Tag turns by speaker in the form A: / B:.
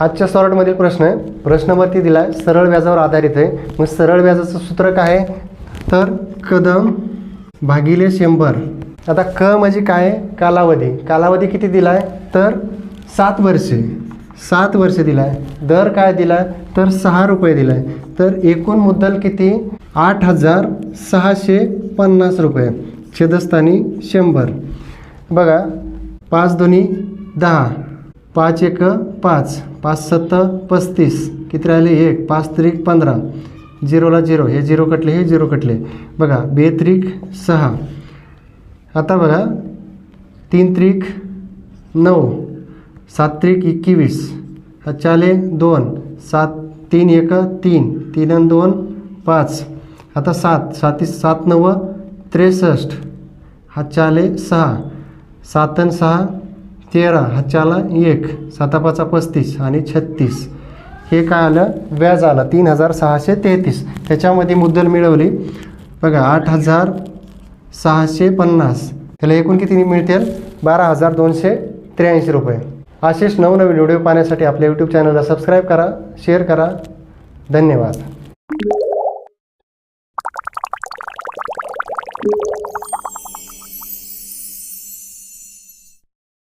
A: आजच्या सॉर्टमधील प्रश्न आहे. प्रश्नावरती दिला आहे सरळ व्याजावर आधारित आहे. मग सरळ व्याजाचं सूत्र काय आहे? तर कदम भागिले शंभर. आता क म्हणजे काय आहे? कालावधी. कालावधी किती दिला आहे तर सात वर्षे. सात वर्षे दिला आहे दर काय दिला आहे तर सहा रुपये दिला आहे तर एकूण मुद्दल किती? आठ हजार सहाशे पन्नास रुपये. छेदस्थानी शंभर. बघा. पाच दोन्ही दहा. पाच एक पाच पाच सत्त पस्तीस. किती राहिले? एक पाच त्रिक पंधरा. झिरोला झिरो. हे झिरो कटले हे झिरो कटले. बघा बे त्रिक सहा. आता बघा तीन त्रिक नऊ. सात त्रिक एकवीस. चाले दोन. सात तीन एक तीन. तीन आणि दोन पाच. आता सात. साती सात नव त्रेसष्ट. हा चाले सहा. सात आणि सहा तेरा हा एक सातापाचा पस्तीस आणि छत्तीस. हे काय आलं? व्याज आलं. तीन हजार सहाशे तेहतीस. त्याच्यामध्ये मुद्दल मिळवली. बघा आठ हजार सहाशे पन्नास. त्याला एकूण किती मिळतील? बारा हजार दोनशे त्र्याऐंशी रुपये. असेच नवनवीन व्हिडिओ पाहण्यासाठी आपल्या यूट्यूब चॅनलला सबस्क्राईब करा शेअर करा. धन्यवाद.